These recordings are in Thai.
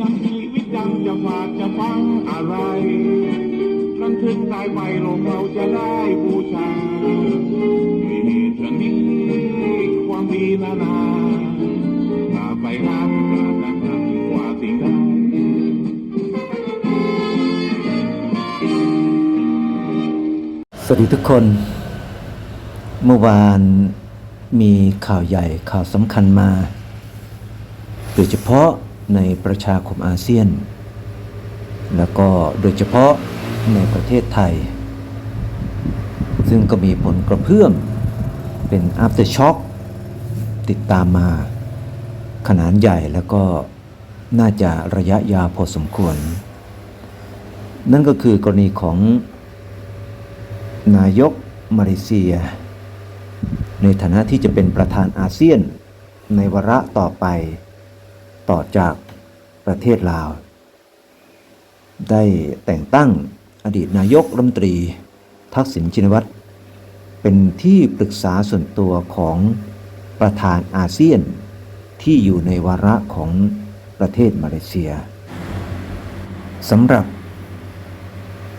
ยังชีวิตยังจะฝากจะฟังอะไรบันทึกได้ไปโลกเราจะได้บูชามีเหตุนิดความดีนานาถ้าไปหากาศดังๆกว่าสิ่งใดสวัสดีทุกคน เมื่อวานมีข่าวใหญ่ข่าวสำคัญมา โดยเฉพาะ ในประชาคมอาเซียน แล้วก็โดยเฉพาะในประเทศไทย ซึ่งก็มีผลกระเพื่อมเป็น after shock ติดตามมาขนาดใหญ่แล้วก็น่าจะระยะยาวพอสมควร นั่นก็คือกรณีของนายกมาเลเซีย ในฐานะที่จะเป็นประธานอาเซียนในวาระต่อไป ต่อจากประเทศลาว ได้แต่งตั้งอดีตนายกรัฐมนตรี ทักษิณชินวัตร เป็นที่ปรึกษาส่วนตัวของประธานอาเซียนที่อยู่ในวาระของประเทศมาเลเซียสำหรับ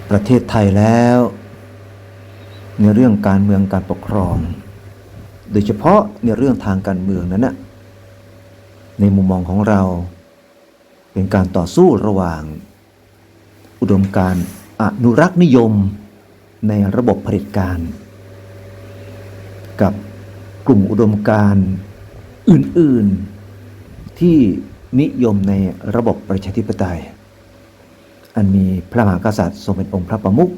ประเทศไทยแล้ว ในเรื่องการเมืองการปกครอง โดยเฉพาะในเรื่องทางการเมืองนั้นนะ ในมุมมองของเรา เป็นการต่อสู้ระหว่าง อุดมการณ์อนุรักษ์นิยมในระบบเผด็จการ กับกลุ่มอุดมการณ์อื่น ๆ ที่นิยมในระบบประชาธิปไตย อันมีพระมหากษัตริย์ทรงเป็นองค์พระประมุข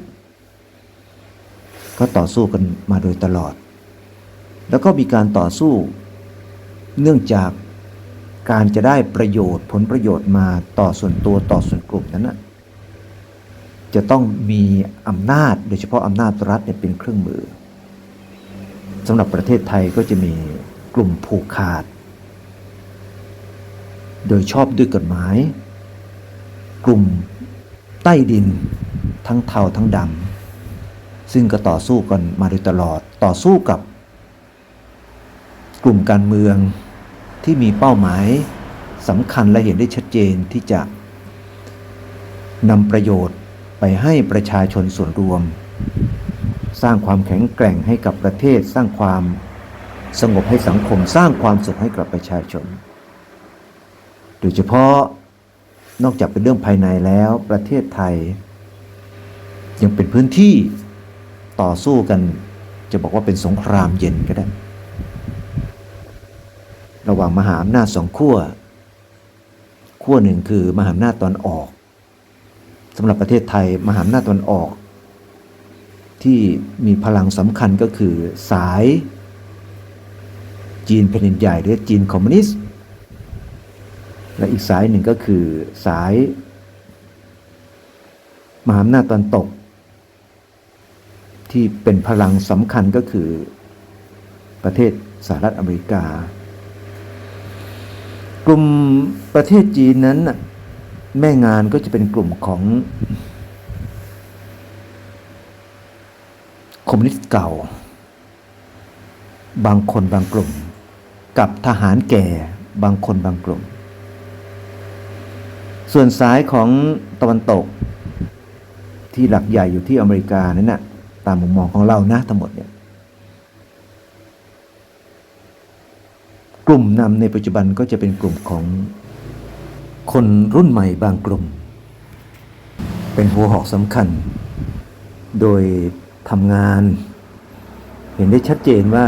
ก็ต่อสู้กันมาโดยตลอด แล้วก็มีการต่อสู้ เนื่องจาก การจะได้ประโยชน์ผลประโยชน์มาต่อส่วนตัวต่อส่วนกลุ่มนั้นนะจะต้องมีอำนาจโดยเฉพาะอำนาจรัฐเนี่ยเป็นเครื่องมือสำหรับประเทศไทยก็จะมีกลุ่มผูกขาด โดยชอบด้วยกฎหมาย กลุ่มใต้ดินทั้งเทาทั้งดำซึ่งก็ต่อสู้กันมาโดยตลอดต่อสู้กับ กลุ่มการเมือง ที่มีเป้าหมายสำคัญและเห็นได้ชัดเจนที่จะนำประโยชน์ไปให้ประชาชนส่วนรวม สร้างความแข็งแกร่งให้กับประเทศ สร้างความสงบให้สังคม สร้างความสุขให้กับประชาชน โดยเฉพาะนอกจากเป็นเรื่องภายในแล้วประเทศไทย ยังเป็นพื้นที่ต่อสู้กัน จะบอกว่าเป็นสงครามเย็นก็ได้ ระหว่างมหาอำนาจสองขั้วขั้วหนึ่งคือมหาอำนาจตอนออกสำหรับประเทศไทยมหาอำนาจตอนออก ที่มีพลังสำคัญก็คือสายจีนแผ่นดินใหญ่หรือจีนคอมมิวนิสต์ และอีกสายหนึ่งก็คือสาย มหาอำนาจตอนตก ที่เป็นพลังสำคัญก็คือประเทศสหรัฐอเมริกา กลุ่มประเทศจีนนั้นน่ะแม่งานก็จะเป็นกลุ่มของคอมมิวนิสต์เก่า บางคนบางกลุ่ม กับทหารแก่บางคนบางกลุ่ม ส่วนสายของตะวันตกที่หลักใหญ่อยู่ที่อเมริกานั้นนะตามมุมมองของเรานะทั้งหมดเนี่ย กลุ่มนำในปัจจุบันก็จะเป็นกลุ่มของคนรุ่นใหม่บางกลุ่ม เป็นหัวหอกสำคัญ โดยทำงาน เห็นได้ชัดเจนว่า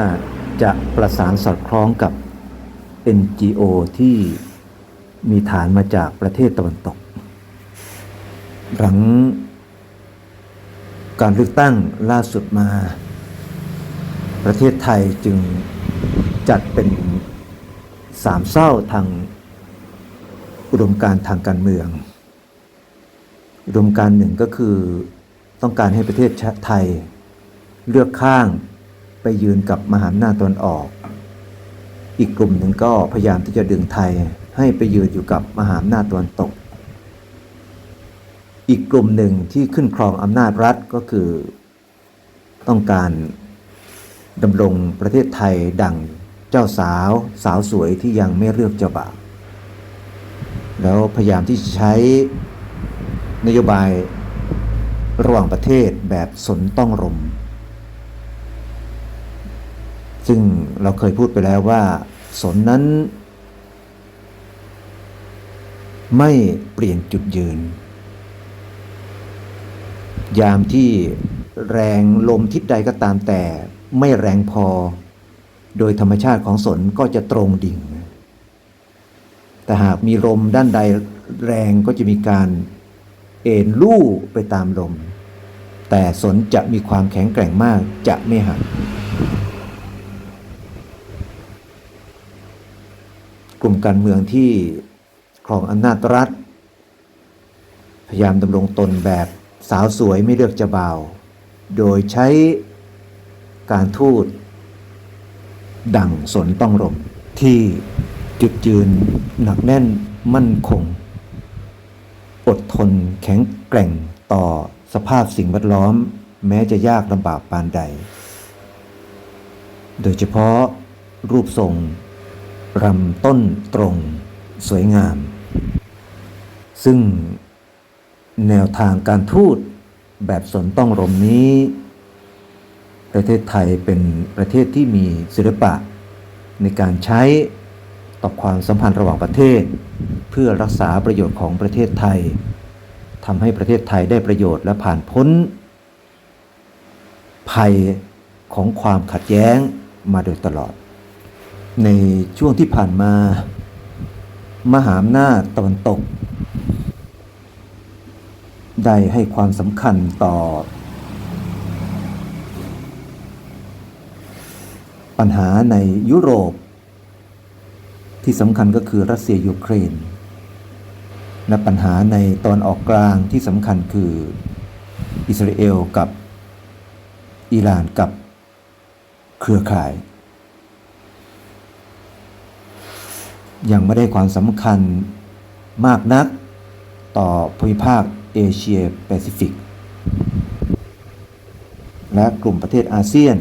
จะประสานสอดคล้องกับ NGO ที่มีฐานมาจากประเทศตะวันตก หลังการเลือกตั้งล่าสุดมา ประเทศไทยจึงจัดเป็น สามเศร้าทางอุดมการทางการเมือง อุดมการหนึ่งก็คือต้องการให้ประเทศไทย เลือกข้างไปยืนกับมหาอำนาจตะวันออก อีกกลุ่มหนึ่งก็พยายามที่จะดึงไทยให้ไปยืนอยู่กับมหาอำนาจตะวันตก อีกกลุ่มหนึ่งที่ขึ้นครองอำนาจรัฐก็คือ ต้องการดำรงประเทศไทยดัง เจ้าสาวสาวสวยที่ยังไม่เลือกเจ้าบ่าวแล้วพยายามที่จะใช้นโยบายระหว่างประเทศแบบสนต้องรม ซึ่งเราเคยพูดไปแล้วว่า สนนั้น ไม่เปลี่ยนจุดยืน ยามที่แรงลมทิศใดก็ตามแต่ไม่แรงพอ โดยธรรมชาติของสนก็จะตรงดิ่ง แต่หากมีลมด้านใดแรงก็จะมีการเอ็นลู่ไปตามลม แต่สนจะมีความแข็งแกร่งมากจะไม่หัก กลุ่มการเมืองที่ครองอำนาจรัฐ พยายามดำรงตนแบบสาวสวยไม่เลือกจะบ่าว โดยใช้การทูต ดั่งสนต้องรมที่จุดยืนหนักแน่นมั่นคง อดทนแข็งแกร่งต่อสภาพสิ่งแวดล้อม แม้จะยากลำบากปานใด โดยเฉพาะรูปทรงรำต้นตรง สวยงาม ซึ่งแนวทางการทูตแบบสนต้องรมนี้ ประเทศไทยเป็นประเทศที่มีศิลปะ ในการใช้ต่อความสัมพันธ์ระหว่างประเทศ เพื่อรักษาประโยชน์ของประเทศไทยทำให้ประเทศไทยได้ประโยชน์และผ่านพ้น ภัยของความขัดแย้งมาโดยตลอด ในช่วงที่ผ่านมา มหาอำนาจตะวันตก ได้ให้ความสำคัญต่อ ปัญหาในยุโรป ที่สำคัญก็คือรัสเซียยูเครน และปัญหาในตอนออกกลางที่สำคัญคืออิสราเอลกับอิหร่านกับเครือข่าย ยังไม่ได้ความสำคัญมากนักต่อภูมิภาคเอเชียแปซิฟิก และกลุ่มประเทศอาเซียน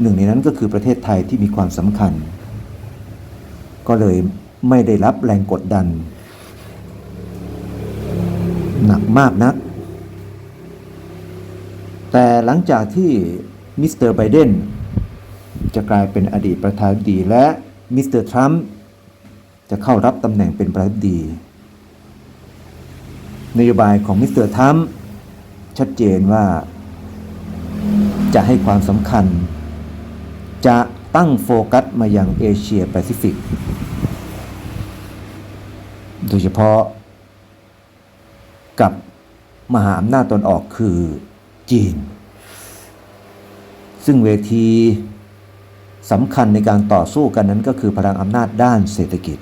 หนึ่งในนั้นก็คือประเทศไทยที่มีความสำคัญ ก็เลยไม่ได้รับแรงกดดัน หนักมากนัก แต่หลังจากที่มิสเตอร์ไบเดนจะกลายเป็นอดีตประธานาธิบดีและมิสเตอร์ทรัมป์จะเข้ารับตำแหน่งเป็นประธานาธิบดีนโยบายของมิสเตอร์ทรัมป์ชัดเจนว่าจะให้ความสำคัญ จะตั้งโฟกัสมาอยังเอเชียแปซิฟิก โดยเฉพาะกับมหาอำนาจตนออกคือจีน ซึ่งเวทีสำคัญในการต่อสู้กันนั้นก็คือพลังอำนาจด้านเศรษฐกิจ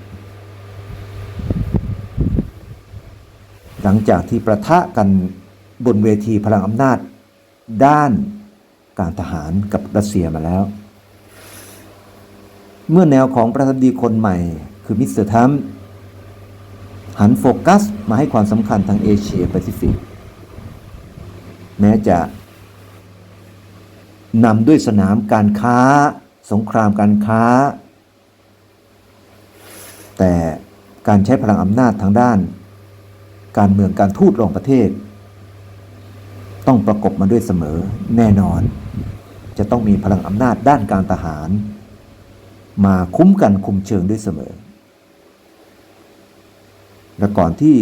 หลังจากที่ประทะกันบนเวทีพลังอำนาจด้านการทหารกับรัสเซียมาแล้ว เมื่อแนวของประธานาธิบดีคนใหม่ คือมิสเตอร์ทัมหันโฟกัสมาให้ความสำคัญทางเอเชียแปซิฟิก แม้จะนำด้วยสนามการค้า สงครามการค้า แต่การใช้พลังอำนาจทางด้าน การเมืองการทูตรองประเทศ ต้องประกบมาด้วยเสมอแน่นอน จะต้องมีพลังอำนาจด้านการทหาร มาคุ้มกันคุมเชิงด้วยเสมอ และก่อนที่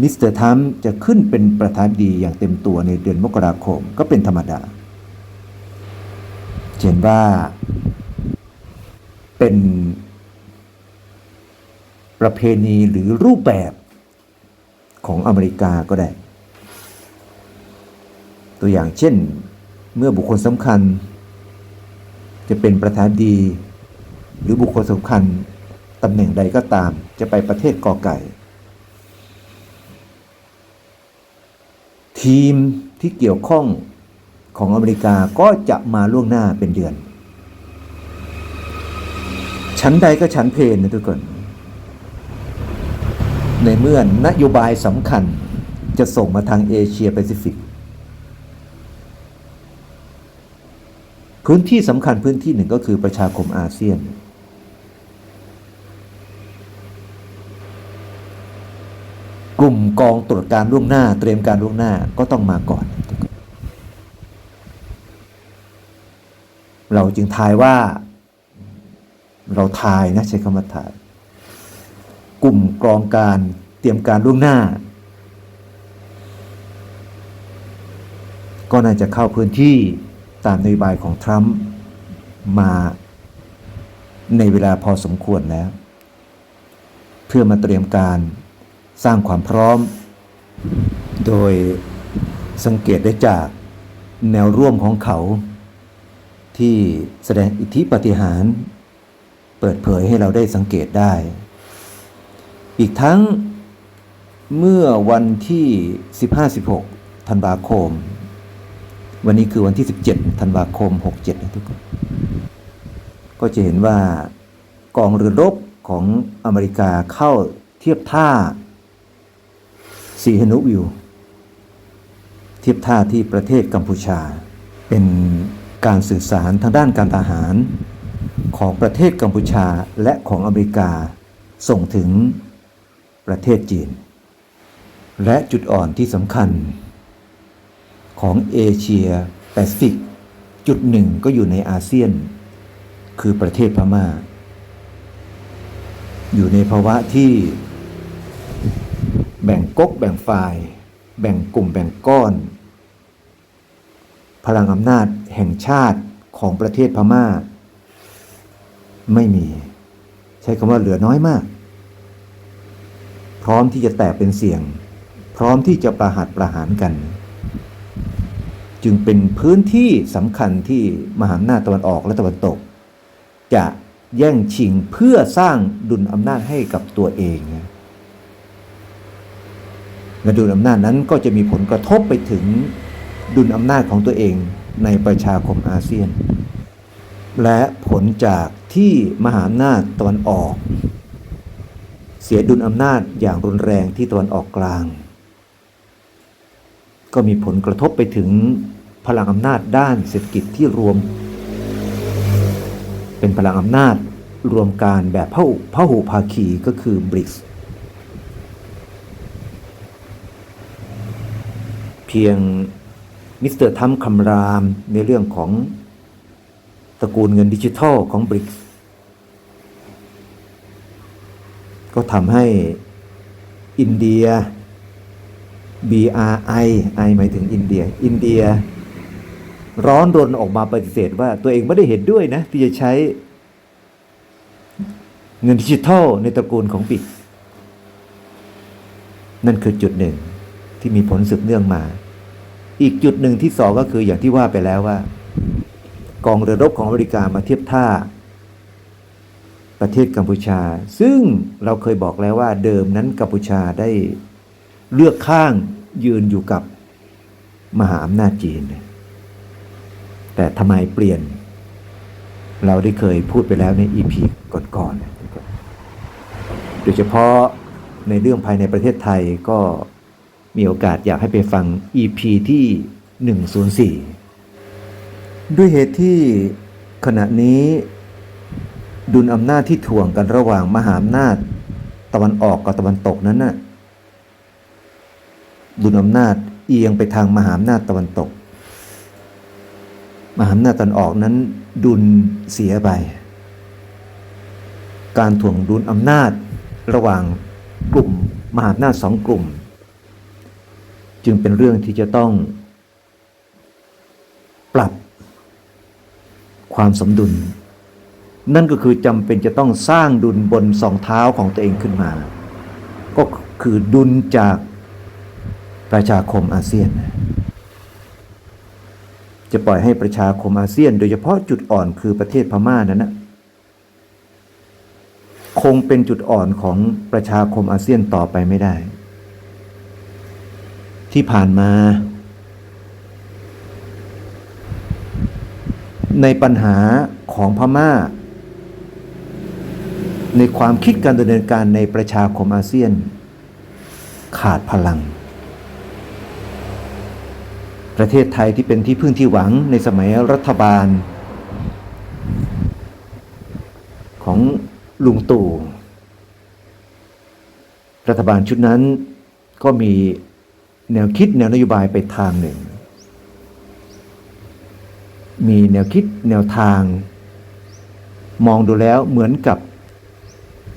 มิสเตอร์ทัมจะขึ้นเป็นประธานดีอย่างเต็มตัวในเดือนมกราคมก็เป็นธรรมดาเช่นว่าเป็นประเพณีหรือรูปแบบของอเมริกาก็ได้ ตัวอย่างเช่นเมื่อบุคคลสำคัญ จะเป็นประธานดี หรือบุคคลสำคัญตำแหน่งใดก็ตาม จะไปประเทศกอไก่ ทีมที่เกี่ยวข้องของอเมริกาก็จะมาล่วงหน้าเป็นเดือน ชั้นใดก็ชั้นเพลนนะทุกคน ในเมื่อนโยบายสำคัญจะส่งมาทางเอเชียแปซิฟิก พื้นที่สำคัญพื้นที่หนึ่งก็คือประชาคมอาเซียน กลุ่มกองตรวจการล่วงหน้า เตรียมการล่วงหน้าก็ต้องมาก่อน เราจึงทายว่า เราทายนะใช้คำว่าทาย กลุ่มกองการเตรียมการล่วงหน้า ก็น่าจะเข้าพื้นที่ ตามนโยบายของทรัมป์มาในเวลาพอสมควรแล้ว เพื่อมาเตรียมการสร้างความพร้อม โดยสังเกตได้จากแนวร่วมของเขา ที่แสดงอิทธิปฏิหาร เปิดเผยให้เราได้สังเกตได้ อีกทั้งเมื่อวันที่ 15-16 ธันวาคม วันนี้คือวันที่ 17ธันวาคม 67 นะทุกคน ก็จะเห็นว่ากองเรือรบของอเมริกาเข้าเทียบท่าสีหนุวิว เทียบท่าที่ประเทศกัมพูชา เป็นการสื่อสารทางด้านการทหารของประเทศกัมพูชาและของอเมริกาส่งถึงประเทศจีน และจุดอ่อนที่สำคัญ ของเอเชียแปซิฟิกจุดหนึ่งก็อยู่ในอาเซียน คือประเทศพมา่า อยู่ในภาวะที่แบ่งก๊กแบ่งฝ่าย แบ่งกลุ่มแบ่งก้อน พลังอำนาจแห่งชาติของประเทศพมา่า ไม่มี ใช้คำว่าเหลือน้อยมาก พร้อมที่จะแตกเป็นเสียง พร้อมที่จะประหัตประหารกัน จึงเป็นพื้นที่สำคัญที่มหาอำนาจตะวันออกและตะวันตก จะแย่งชิงเพื่อสร้างดุลอำนาจให้กับตัวเองและดุลอำนาจนั้นก็จะมีผลกระทบไปถึงดุลอำนาจของตัวเองในประชาคมอาเซียน และผลจากที่มหาอำนาจตะวันออก เสียดุลอำนาจอย่างรุนแรงที่ตะวันออกกลาง ก็มีผลกระทบไปถึงพลังอำนาจด้านเศรษฐกิจที่รวม เป็นพลังอำนาจรวมการแบบพหุพหุภาคีก็คือบริกส์เพียงมิสเตอร์ทัมคำรามในเรื่องของตระกูลเงินดิจิทัลของบริกส์ก็ทำให้อินเดีย BRI I หมายถึงอินเดีย อินเดีย ร้อนรนออกมาปฏิเสธว่าตัวเองไม่ได้เห็นด้วยนะ ที่จะใช้เงินดิจิทัลในตระกูลของบิตนั่นคือจุดหนึ่งที่มีผลสืบเนื่องมา อีกจุดหนึ่งที่สองก็คืออย่างที่ว่าไปแล้วว่า กองเรือรบของอเมริกามาเทียบท่า ประเทศกัมพูชา ซึ่งเราเคยบอกแล้วว่าเดิมนั้นกัมพูชาได้ เลือกข้างยืนอยู่กับมหาอำนาจจีน แต่ทำไมเปลี่ยน เราได้เคยพูดไปแล้วในอีพีก่อนๆ โดยเฉพาะในเรื่องภายในประเทศไทยก็มีโอกาสอยากให้ไปฟัง EP ที่ 104 ด้วยเหตุที่ขณะนี้ดุลอำนาจที่ถ่วงกันระหว่างมหาอำนาจตะวันออกกับตะวันตกนั้นน่ะ ดุลอำนาจเอียงไปทางมหาอำนาจตะวันตก มหาอำนาจตะวันออกนั้นดุลเสียไป การถ่วงดุลอำนาจระหว่างกลุ่มมหาอำนาจสองกลุ่ม จึงเป็นเรื่องที่จะต้อง ปรับความสมดุล นั่นก็คือจำเป็นจะต้องสร้างดุลบนสองเท้าของตัวเองขึ้นมา ก็คือดุลจาก ประชาคมอาเซียน จะปล่อยให้ประชาคมอาเซียน โดยเฉพาะจุดอ่อนคือประเทศพม่านั้นนะคงเป็นจุดอ่อนของประชาคมอาเซียนต่อไปไม่ได้ ที่ผ่านมา ในปัญหาของพม่า ในความคิดการดำเนินการในประชาคมอาเซียน ขาดพลัง ประเทศไทยที่เป็นที่พึ่งที่หวังในสมัยรัฐบาล ของลุงตู่รัฐบาลชุดนั้นก็มีแนวคิดแนวนโยบายไปทางหนึ่ง มีแนวคิดแนวทาง มองดูแล้วเหมือนกับ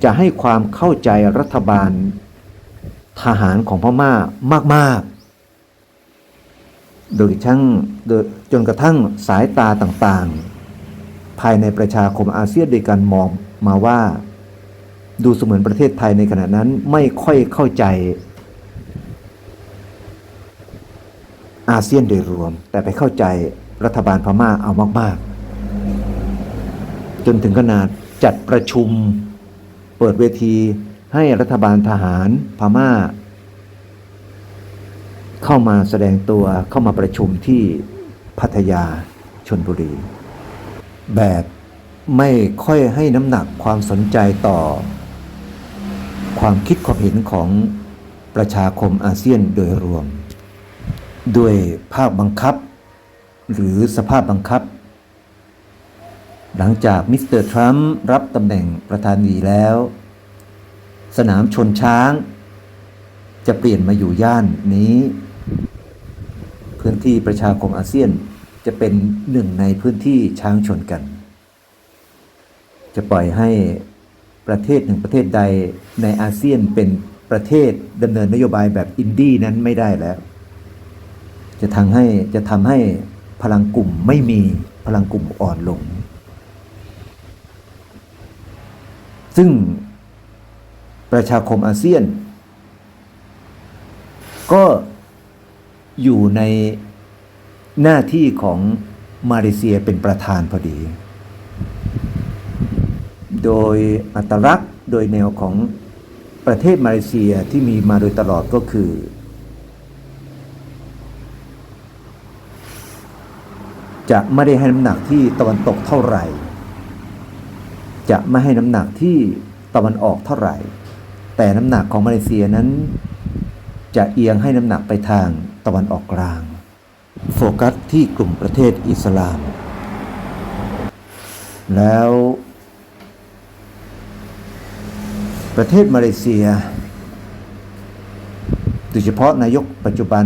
จะให้ความเข้าใจรัฐบาลทหารของพม่ามาก ๆ โดยทั้งโดยจนกระทั่งสายตาต่างๆ ภายในประชาคมอาเซียนโดยกันมองมาว่า ดูเสมือนประเทศไทยในขณะนั้นไม่ค่อยเข้าใจ อาเซียนโดยรวม แต่ไปเข้าใจรัฐบาลพม่าเอามากๆ จนถึงขนาดจัดประชุม เปิดเวทีให้รัฐบาลทหารพม่า เข้ามาแสดงตัวเข้ามาประชุมที่พัทยาชนบุรี แบบไม่ค่อยให้น้ำหนักความสนใจต่อ ความคิดความเห็นของประชาคมอาเซียนโดยรวม ด้วยภาคบังคับ หรือสภาพบังคับ หลังจากมิสเตอร์ทรัมป์รับตำแหน่งประธานาธิบดีแล้ว สนามชนช้าง จะเปลี่ยนมาอยู่ย่านนี้ พื้นที่ประชาคมอาเซียน จะเป็นหนึ่งในพื้นที่ช้างชนกัน จะปล่อยให้ประเทศหนึ่งประเทศใดในอาเซียนเป็นประเทศดำเนินนโยบายแบบอินดี้นั้นไม่ได้แล้ว จะทำให้จะทำให้พลังกลุ่มไม่มีพลังกลุ่มอ่อนลง ซึ่งประชาคมอาเซียน ก็ อยู่ในหน้าที่ของมาเลเซียเป็นประธานพอดี โดยอัตลักษณ์โดยแนวของประเทศมาเลเซียที่มีมาโดยตลอดก็คือ จะไม่ได้ให้น้ำหนักที่ตะวันตกเท่าไหร่ จะไม่ให้น้ำหนักที่ตะวันออกเท่าไหร่ แต่น้ำหนักของมาเลเซียนั้น จะเอียงให้น้ำหนักไปทางตะวันออกกลาง โฟกัสที่กลุ่มประเทศอิสลาม แล้ว ประเทศมาเลเซียโดยเฉพาะนายกปัจจุบัน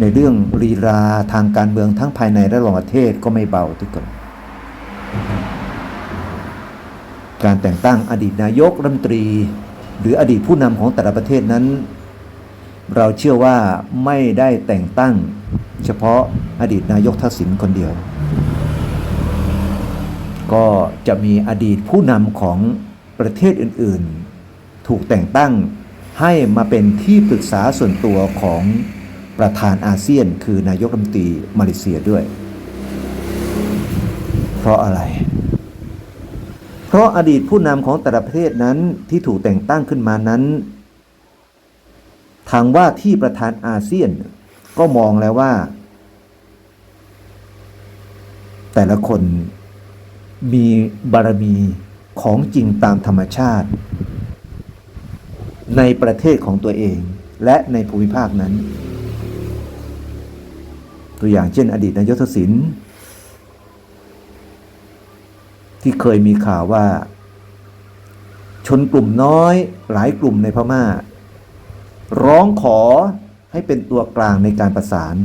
ในเรื่องลีลาทางการเมืองทั้งภายในและระหว่างประเทศก็ไม่เบาทุกคนการแต่งตั้งอดีตนายกรัฐมนตรี หรืออดีตผู้นำของแต่ละประเทศนั้น เราเชื่อว่าไม่ได้แต่งตั้ง เฉพาะอดีตนายกทักษิณคนเดียว ก็จะมีอดีตผู้นำของประเทศอื่นๆ ถูกแต่งตั้งให้มาเป็นที่ปรึกษาส่วนตัวของประธานอาเซียน คือนายกรัฐมนตรีมาเลเซียด้วย เพราะอะไร เพราะอดีตผู้นำของแต่ละประเทศนั้นที่ถูกแต่งตั้งขึ้นมานั้น ทางว่าที่ประธานอาเซียน ก็มองแล้วว่า แต่ละคนมีบารมีของจริงตามธรรมชาติ ในประเทศของตัวเองและในภูมิภาคนั้น ตัวอย่างเช่นอดีตนายกทักษิณที่เคยมีข่าวว่า ชนกลุ่มน้อยหลายกลุ่มในพม่า ร้องขอให้เป็นตัวกลางในการประสาน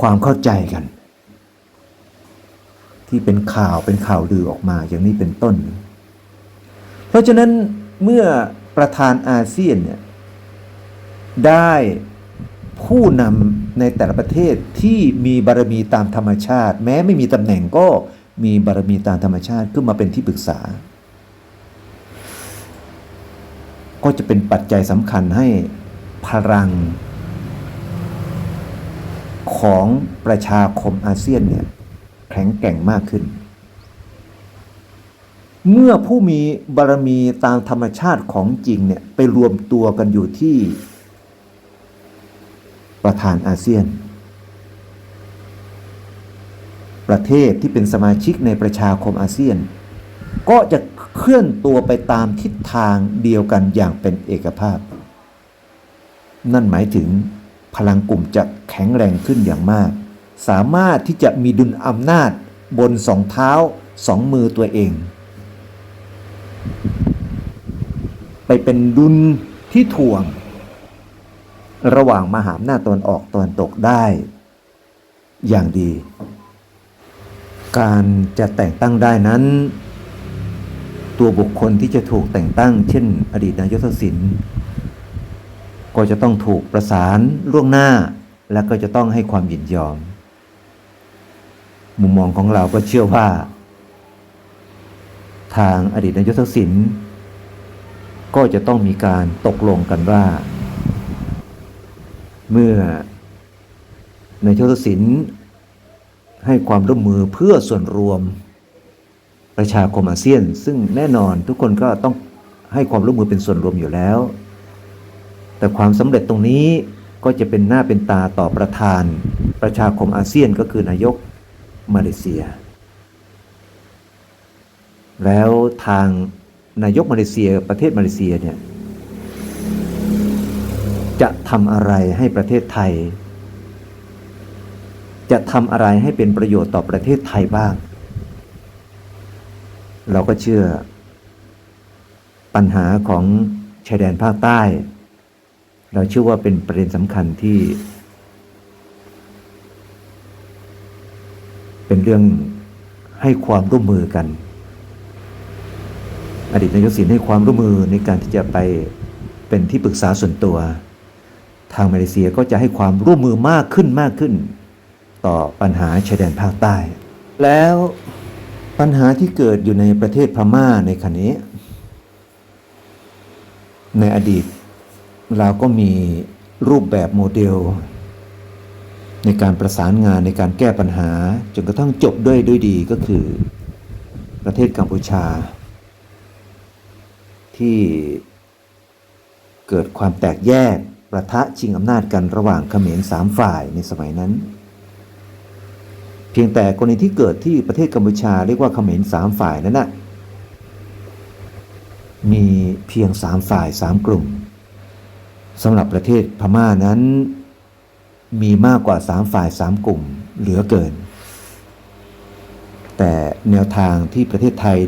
ความเข้าใจกัน ที่เป็นข่าวเป็นข่าวลือออกมาอย่างนี้เป็นต้น เพราะฉะนั้นเมื่อประธานอาเซียนเนี่ยได้ผู้นำในแต่ละประเทศที่มีบารมีตามธรรมชาติ แม้ไม่มีตำแหน่งก็มีบารมีตามธรรมชาติขึ้นมาเป็นที่ปรึกษา ก็จะเป็นปัจจัยสำคัญให้พลัง ของประชาคมอาเซียนเนี่ยแข็งแกร่งมากขึ้น เมื่อผู้มีบารมีตามธรรมชาติของจริงเนี่ยไปรวมตัวกันอยู่ที่ประธานอาเซียน ประเทศที่เป็นสมาชิกในประชาคมอาเซียน ก็จะ ลื่อนตัวไปตามทิศทางเดียวกันอย่างเป็นเอกภาพ นั่นหมายถึงพลังกลุ่มจะแข็งแรงขึ้นอย่างมาก สามารถที่จะมีดุลอำนาจบนสองเท้าสองมือตัวเอง ไปเป็นดุลที่ถ่วง ระหว่างมหาอำนาจตะวันออกตะวันตกได้ อย่างดี การจะแต่งตั้งได้นั้น ตัวบุคคลที่จะถูกแต่งตั้ง เช่น อดีตนายกทักษิณก็จะต้องถูกประสานล่วงหน้า และก็จะต้องให้ความยินยอม มุมมองของเราก็เชื่อว่า ทางอดีตนายกทักษิณก็จะต้องมีการตกลงกันว่า เมื่อนายกทักษิณให้ความร่วมมือเพื่อส่วนรวม ประชาคมอาเซียน ซึ่งแน่นอนทุกคนก็ต้องให้ความร่วมมือเป็นส่วนรวมอยู่แล้ว แต่ความสำเร็จตรงนี้ก็จะเป็นหน้าเป็นตาต่อประธาน ประชาคมอาเซียนก็คือนายกมาเลเซีย แล้วทางนายกมาเลเซียประเทศมาเลเซียเนี่ยจะทำอะไรให้ประเทศไทย จะทำอะไรให้เป็นประโยชน์ต่อประเทศไทยบ้าง เราก็เชื่อ ปัญหาของชายแดนภาคใต้ เราเชื่อว่าเป็นประเด็นสำคัญที่ เป็นเรื่องให้ความร่วมมือกัน อดีตนายกสินให้ความร่วมมือในการที่จะไปเป็นที่ปรึกษาส่วนตัว ทางมาเลเซียก็จะให้ความร่วมมือมากขึ้นมากขึ้น ต่อปัญหาชายแดนภาคใต้ แล้ว ปัญหาที่เกิดอยู่ในประเทศพม่าในขณะนี้ ในอดีตเราก็มีรูปแบบโมเดล ในการประสานงานในการแก้ปัญหา จนกระทั่งจบด้วยด้วยดีก็คือประเทศกัมพูชา ที่เกิดความแตกแยกประทะชิงอำนาจกันระหว่างเขมรสามฝ่ายในสมัยนั้น พียงแต่กรณีที่เกิดที่ประเทศกัมพูชาเรียกว่าเขมรสามฝ่ายนั้นนะมีเพียงสามฝ่ายสามกลุ่มสำหรับประเทศพม่านั้น มีมากกว่าสามฝ่ายสามกลุ่มเหลือเกิน แต่แนวทางที่ประเทศไทย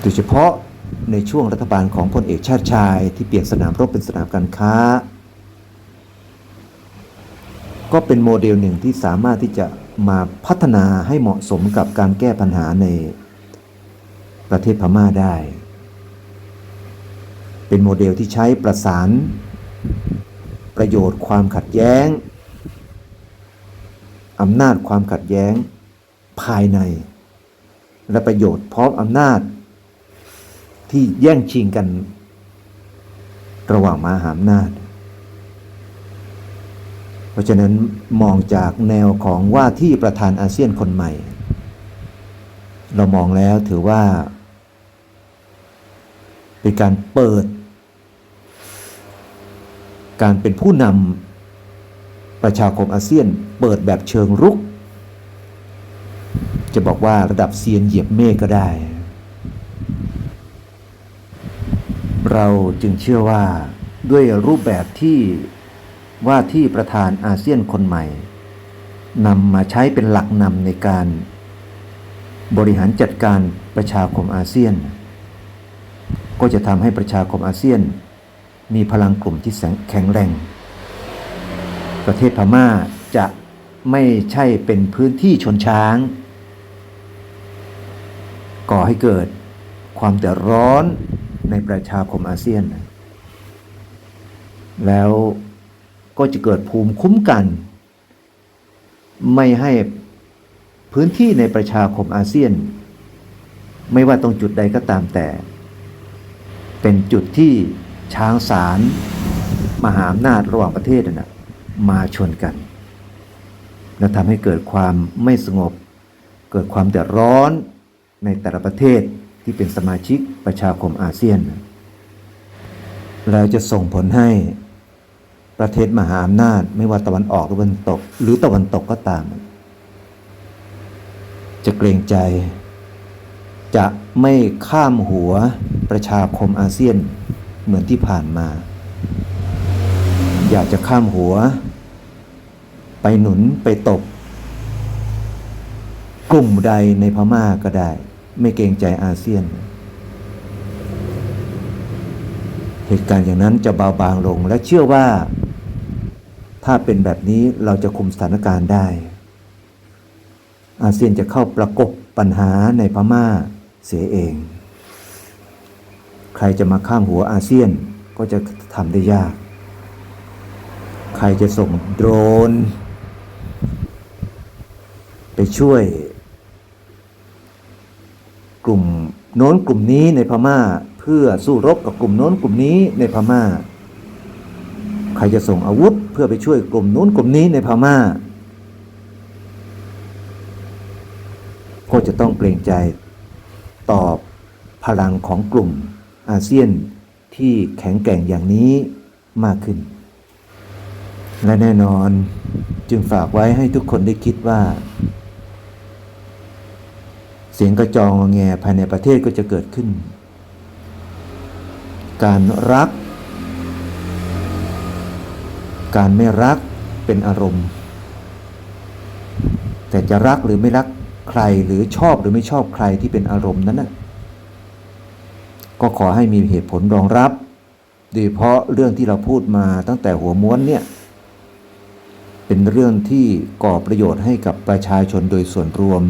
โดยเฉพาะในช่วงรัฐบาลของพลเอกชาติชายที่เปลี่ยนสนามรบเป็นสนามการค้า ก็เป็นโมเดลหนึ่งที่สามารถที่จะมาพัฒนาให้เหมาะสมกับการแก้ปัญหาในประเทศพม่าได้ เป็นโมเดลที่ใช้ประสาน ประโยชน์ความขัดแย้งอำนาจความขัดแย้งภายใน และประโยชน์พร้อมอำนาจ ที่แย่งชิงกัน ระหว่างมหาอำนาจ ราะฉะนั้นมองจากแนวของว่าที่ประธานอาเซียนคนใหม่ เรามองแล้วถือว่า เป็นการเปิด การเป็นผู้นำประชาคมอาเซียน เปิดแบบเชิงรุก จะบอกว่าระดับเซียนเหยียบเมฆก็ได้ เราจึงเชื่อว่าด้วยรูปแบบที่ ว่าที่ประธานอาเซียนคนใหม่นำมาใช้เป็นหลักนำในการ บริหารจัดการประชาคมอาเซียน ก็จะทำให้ประชาคมอาเซียน มีพลังกลุ่มที่แข็งแรง ประเทศพม่าจะไม่ใช่เป็นพื้นที่ชนช้าง ก่อให้เกิดความเดือดร้อนในประชาคมอาเซียน แล้ว ก็จะเกิดภูมิคุ้มกัน ไม่ให้พื้นที่ในประชาคมอาเซียน ไม่ว่าตรงจุดใดก็ตามแต่ เป็นจุดที่ช้างสารมหาอำนาจระหว่างประเทศนะ่ะมาชนกัน และทำให้เกิดความไม่สงบ เกิดความเดือดร้อนในแต่ละประเทศที่เป็นสมาชิกประชาคมอาเซียน แล้วจะส่งผลให้ ประเทศมหาอำนาจ ไม่ว่าตะวันออกหรือตะวันตก หรือตะวันตกก็ตาม จะเกรงใจ จะไม่ข้ามหัวประชาคมอาเซียนเหมือนที่ผ่านมา อยากจะข้ามหัว ไปหนุนไปตบ กลุ่มใดในพม่าก็ได้ ไม่เกรงใจอาเซียน เหตุการณ์อย่างนั้นจะเบาบางลงและเชื่อว่า ถ้าเป็นแบบนี้เราจะคุมสถานการณ์ได้ อาเซียนจะเข้าประกบปัญหาในพม่าเสียเอง ใครจะมาข้ามหัวอาเซียนก็จะทำได้ยาก ใครจะส่งโดรน ไปช่วย กลุ่มโน้นกลุ่มนี้ในพม่า เพื่อสู้รบกับกลุ่มโน้นกลุ่มนี้ในพม่า ใครจะส่งอาวุธเพื่อไปช่วยกลุ่มโน้นกลุ่มนี้ในพม่า ก็จะต้องเกรงใจตอบพลังของกลุ่มอาเซียนที่แข็งแกร่งอย่างนี้มากขึ้น และแน่นอนจึงฝากไว้ให้ทุกคนได้คิดว่า เสียงกระจองแงภายในประเทศก็จะเกิดขึ้น การรัก การไม่รักเป็นอารมณ์ แต่จะรักหรือไม่รักใครหรือชอบหรือไม่ชอบใครที่เป็นอารมณ์นั้นนะก็ขอให้มีเหตุผลรองรับโดยเฉพาะเรื่องที่เราพูดมาตั้งแต่หัวม้วนเนี่ย เป็นเรื่องที่ก่อประโยชน์ให้กับประชาชนโดยส่วนรวม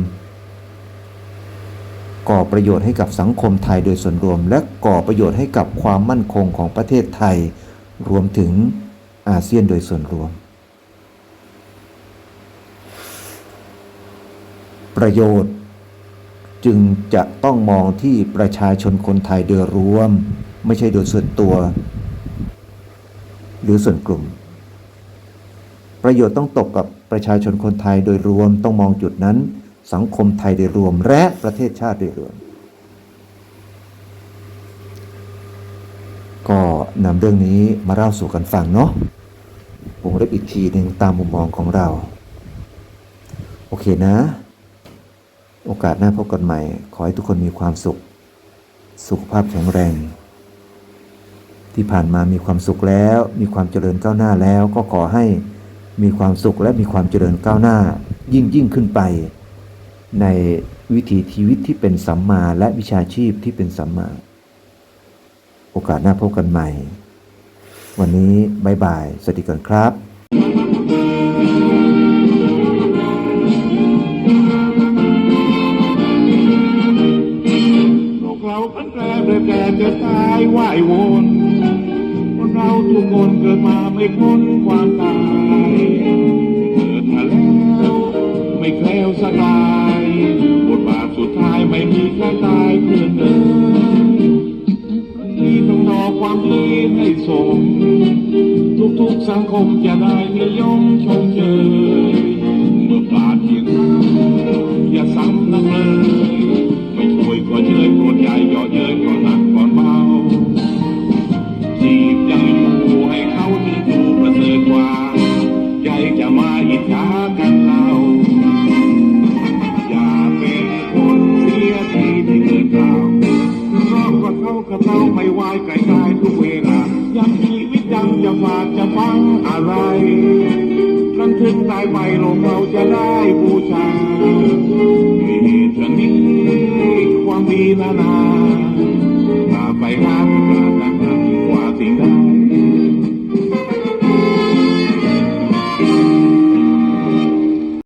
ก่อประโยชน์ให้กับสังคมไทยโดยส่วนรวม และก่อประโยชน์ให้กับความมั่นคงของประเทศไทย รวมถึง อาเซียนโดยส่วนรวม ประโยชน์จึงจะต้องมองที่ประชาชนคนไทยโดยรวม ไม่ใช่โดยส่วนตัว หรือส่วนกลุ่ม ประโยชน์ต้องตกกับประชาชนคนไทยโดยรวมต้องมองจุดนั้น สังคมไทยโดยรวมและประเทศชาติโดยรวม ก็นำเรื่องนี้มาเล่าสู่กันฟังเนาะ วงเล็บอีกทีหนึ่งตามมุมมองของเรา โอเคนะ โอกาสหน้าพบกันใหม่ ขอให้ทุกคนมีความสุข สุขภาพแข็งแรง ที่ผ่านมามีความสุขแล้ว มีความเจริญก้าวหน้าแล้วก็ขอให้มีความสุขและมีความเจริญก้าวหน้า ยิ่งยิ่งขึ้นไป ในวิถีชีวิตที่เป็นสัมมาและวิชาชีพที่เป็นสัมมา โอกาสหน้าพบกันใหม่ วันนี้บายบาย สวัสดีก่อนครับโลกเราพันแปรเปลี่ยนแปลงเกิดตายว่ายวนคนเราทุกคนเกิดมาไม่พ้นความตายเกิดมาแล้วไม่แคล้วสลายบทบาทสุดท้ายไม่มีใครตายเพื่อนเดิน กสังคมจะได้นิยมชมเชย นทึ